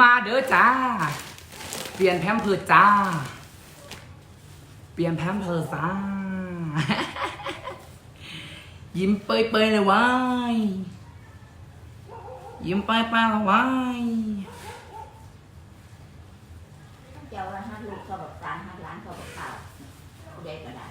มาเด้อจ้า เปลี่ยนแพมเพิร์จ้า เปลี่ยนแพมเพิร์จ้า ยิ้มเปยๆเลยวายยิ้มไปยๆเลยวายเจ้าว่ห้าลูกเขาบอกสามห้าล้านเขาบอกเปล่าเด็ก็ได้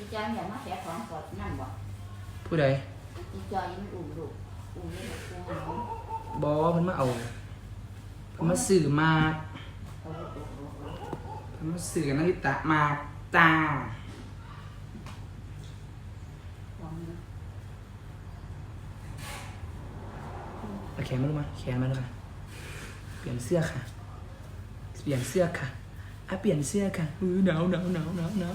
พี่จอยอย่ามาแสของกอดนั่นบ่ผู้ใดพี่จอยยังอุ่มลูกอุ่มลูกกูหอมบอเพิ่นมาเอาเพิ่นมาสื่อมากเอาลูพิ่นมาสื่อกับนาริตะมาตาแขนมาลูกมาแขนมาลูกมาเปลี่ยนเสื้อค่ะ เปลี่ยนเสื้อค่ะอะเปลี่ยนเสื้อค่ะอือหนาวหนาวหนาวหนาวหนาว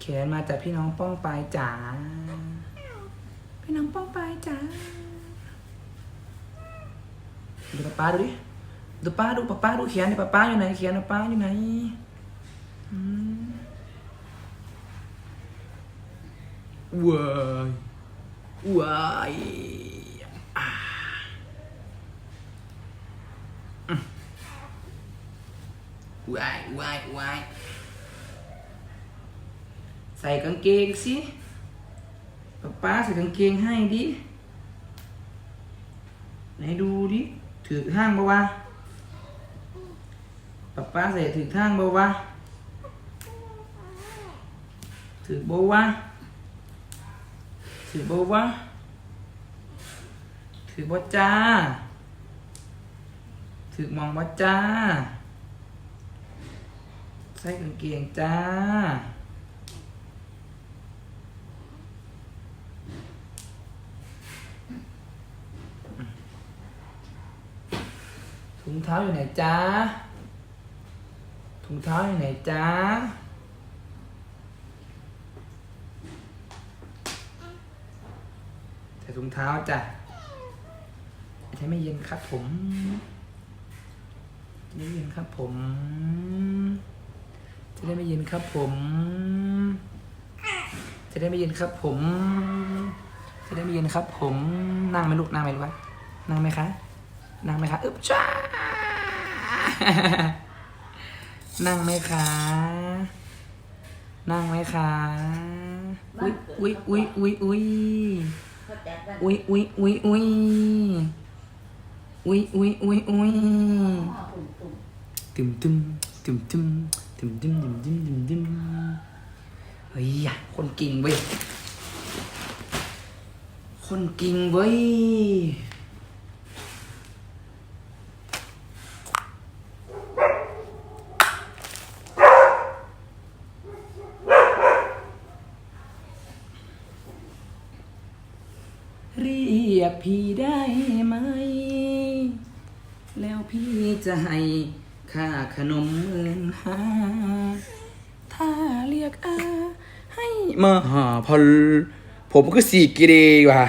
แขนมาจากพี่น้องป้องปลายจ๋าพี่น้องป้องปลายจ๋าดูป้าป้าดูดิดูป้าดูป้าป้าดูแขนดิป้าป้าอยู่ไหนแขนป้าป้าอยู่ไหนอืมว้ายว้ายอ่าอืมว้ายว้ายว้าย ใส่กางเกงสิป้าป้าใส่กางเกงให้ดิ ไหนดูดิ ถือห้างบ่วะป้าป้าใส่ถือห้างบ่วะถือบ่วะถือบ่วะถือบ่จ้า ถือมองบ่จ้า ใส่กางเกงจ้า ถุงเท้าอยู่ไหนจ้าถุงเท้าอยู่ไหนจ้าใส่ถุงเท้าจ้ะใช้ไม่เย็นครับผมจะได้ไม่เย็นครับผม จะได้ไม่เย็นครับผม จะได้ไม่เย็นครับผม จะได้ไม่เย็นครับผม นั่งไหมลูกนั่งไหมลูกวะนั่งไหมคะ นั่งไหมคะ อึบจ้า นั่งไหมคะ นั่งไหมคะ อุ้ยอุ้ยอุ้ยอุ้ยอุ้ยอุ้ยอุ้ยอุ้ยอุ้ยอุ้ยอุ้ยอุ้ยอุ้ยตุ่มตึมตึมตึมตึมตึมตึมตึมตึมตึมเฮ้ยอะคนก่งเว้ย คนก่งเว้ย เรียกพี่ได้ไหม แล้วพี่จะให้ค่าขนมหมื่นห้าถ้าเรียกอาให้มาหาพันผมก็สี่กิรีว่ะ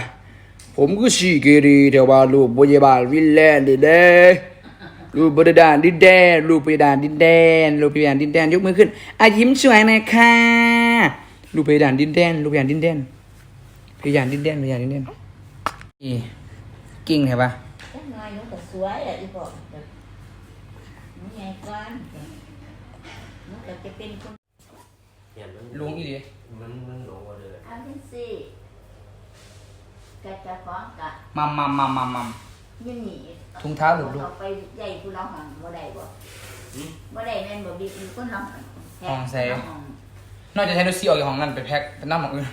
ผมก็สี่กิรีเดี๋ยวว่าลูกบยาบาลวิลแลนด์ดิเด้ลูกบริดานดินแดนลูกบริดานดินแดนลูกบริดานดินแดนยกมือขึ้นอายิ้มสวยหน่อยค่ะลูกบริดานดินแดนลูกบริดานดินแดนบริดานดินแดนบริดานดินแดน นี่กิ่งเห็นปะจักหน่อยหนูก็สวยแหละอีบอกเดี๋ยวหนูใหญ่ก่อนหนูก็จะเป็นคนเนี่ยมันลุงอีดีมันมันหลงกว่าเลยเอาที่สิกะจะฟ้องกะมัมมัมมัมมัมมัมยืนหนีถุงเท้าหรือลูก เอาไปใหญ่ผู้เราหันบ่ได้บ่บ่ได้แม่นบ่ดีมีคนเราหันแท้ห้องแซ่เราห้องนอกจากใช้ดูซีออกจากห้องนั้นไปแพ็คเป็นน้ำของอื่น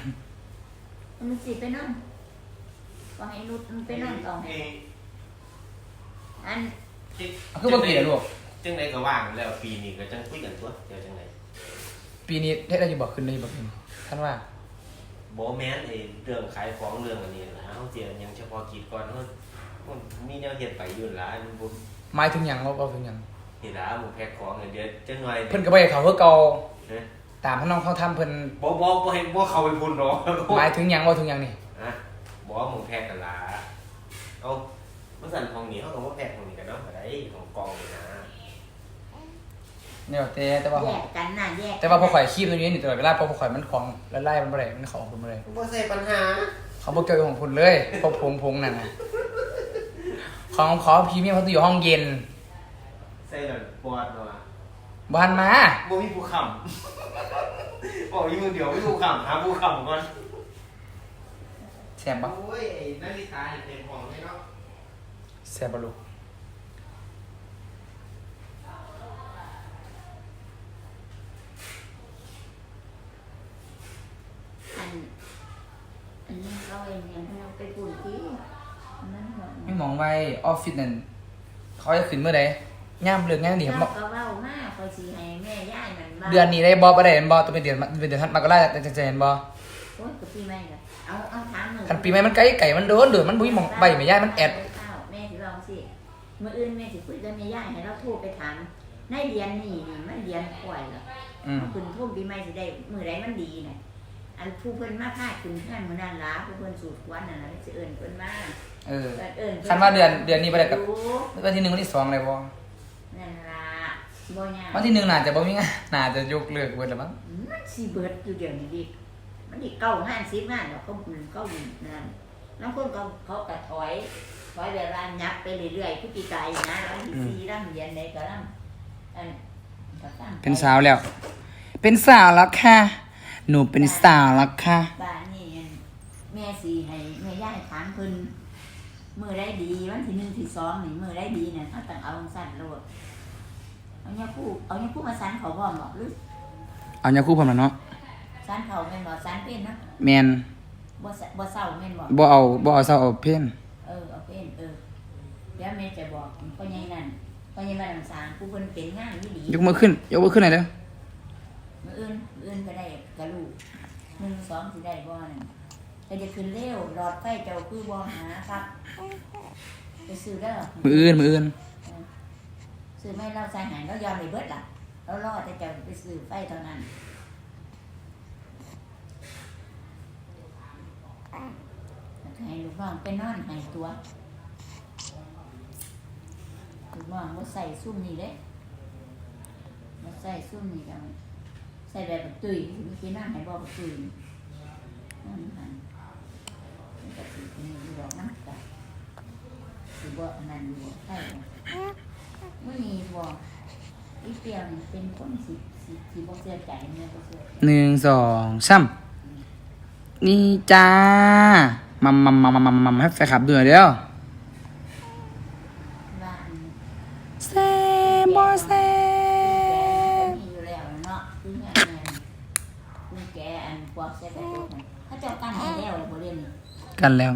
มันสิไปนั่ง ก็ให้นุดมันไปนั่งก่อนให้อันเอาคือบ่กี่อะลูก จังไหนก็ว่างแล้วปีนี้ก็จังคุยกันตัวเดี๋ยวจังไหนปีนี้ได้ได้อยู่บอกขึ้นได้อยู่บอกขึ้นท่านว่าบอแมนไอ้เรื่องขายของเรื่องอันนี้นะเขาเจียนยังเฉพาะกิจก่อนเขามันมีแนวเฮ็ดไปอยู่หลายมันบ่หมายถึงหยังว่าว่าถึงหยังเห็นแล้วหมูแพ็คของเนี่ยเดี๋ยวจังหน่อยเพิ่นก็บ่ให้เขาเพื่อเก่านะตามพน้องเขาทำเพิ่นบ่บ่บ่ให้บ่เข้าไปพุ่นหรอกหมายถึงหยังว่าถึงหยังนี่ นะบ่หมูแพ็คกันล่ะเอาเมื่อสั่นของนี้เขาก็บ่แพ็คของนี้กันเนาะก็ได้ของกองนี่นะเนี่ยแต่แต่ว่าแยกกันน่ะแยกแต่ว่าพอข่อยคีบตรงนี้นี่ตลอดเวลาเพอพอข่อยมันของละลายมันบ่ได้มันของผมบ่ได้บ่ใช่ปัญหาเขาบ่เกี่ยวกับของคุณเลยพวกพงพงนั่นน่ะของขอพรีเมียมเขาต้องอยู่ห้องเย็นใส่แล้วปวดเนาะบ้านมาบ่มีผู้ค้ำบอกอยู่เดี๋ยวมีผู้ค้ำหาผู้ค้ำก่อน แซ่บบ่โอ้ยไอ้นาฬิกาเต็มห้องเลยเนาะแซ่บบ่ลูกอันอันนี้เราเองเนี่ยเราไปปุ่นที่อันนั้นเหรอไม่มองไว้ออฟฟิศนั่นเขาจะขึ้นเมื่อใดย่ามเลือกงานนี่ครับเราก็เว้ามากคอยสีให้แม่ย่ายมันบ้าเดือนนี้ได้บ่บ่ได้เห็นบ่ต้องเป็นเดือนเป็นเดือนธันวาคมจะจะจะเห็นบ่ โอ้ยกับปีใหม่ละเอาเอาถามหนึ่งคันปีใหม่มันไกลไก่มันโดนเดือนมันบ่มีหมองใบแม่ย่ายมันแอดแม่สิลองสิเมื่ออื่นแม่สิคุยกับแม่ย่ายให้เราโทรไปถามในเรียนนี่นี่มันเรียนป่วยเหรออืมคุณทุ่มปีใหม่สิได้มือใดมันดีน่ะอันผู้เพิ่นมาพาดคุณเพื่อนมื้อนั้นล่ะผู้เพิ่นสูตรควันนั่นน่ะสิเอิ้นเพิ่นมาเออเอิ้นเอิ้นคันว่าเดือนเดือนนี้บ่ได้กับรู้วันที่หนึ่งวันที่สองเลยบ่นั่นล่ะบ่ยากวันที่หนึ่งน่าจะบ่มีงานน่าจะยกเลิกเบิดแล้วมั้งมันสิเบิดอยู่เดี๋ยวนี้ดิ มันดิเก้างานสิบงานแล้วเขาเก้านั่นแล้วคนก็เขาก็ถอยถอยแบบว่ายับไปเรื่อยๆผู้ปีกายนะแล้วที่สี่ร่ำเรียนใดก็ร่ำอันก็ตั้งใจเป็นสาวแล้ว เป็นสาวแล้วค่ะ หนูเป็นสาวแล้วค่ะ บ้านนี่แม่สีให้แม่ย่ายถามเพิ่นมือได้ดีวันที่หนึ่งที่สองนี่มือได้ดีเนี่ยเขาต้องเอาสั่นโลดเอาเนี่ยคู่เอาเนี่ยคู่มาสันเขาบ่บอกหรือเอาอย่าคู่ผมแล้วเนาะ สันเขาแม่นบ่สันเป็นเนาะแมนบ่สบ่เศร้าแม่นบ่บ่เอาบ่เอาเศร้าเอาเพ่นเออเอาเป็นเออเดี๋ยวแม่จะบอกพ่อใหญ่นั่นพ่อใหญ่บ้านน้ำสางผู้เพิ่นเป็นงานนี่ดียกมือขึ้น ยกมือขึ้นหน่อยเด้อมื้ออื่นมื้ออื่นก็ได้กะลูกหนึ่งสองสิได้บ่นั่นแต่จะขึ้นเร็วหลอดไฟเจ้าคือบ่หาครับไปซื้อเด้อมืออื่นมืออื่นซื้อไม่เราใส่หายเรายอมเลยเบิดล่ะเรารอดแต่จะไปซื้อไฟเท่านั้น ให้ลูกน้องไปนอนให้ตัวลูกน้องว่าใส่ซุ่มนี่เด้มาใส่ซุ่มนี่กันใส่แบบตุยเมื่อกี้นั่งให้บอกบักตุยนั่นหันมันก็สิเป็นอยู่ดอกน้ำกันสิบ่อันนั้นอยู่ใช่บ่มื่อนี้บอกอีเปียวนี่เป็นคนสิสิสิบ่เสียใจแม่ยบ่เสียหนึ่งสองสามนี่จ้า มัมมัมมัมมัมมัมมัมให้แฟนคลับดูหน่อยเด้อว่าอันแซ่บบ่แซ่แกบมีอยู่แล้วเนาะคือแม่แม่คุณแกอันพวกเสียใจพวกนั้นเขาเจ้ากันให้แล้วเลยบ่เรียนนี่กันแล้ว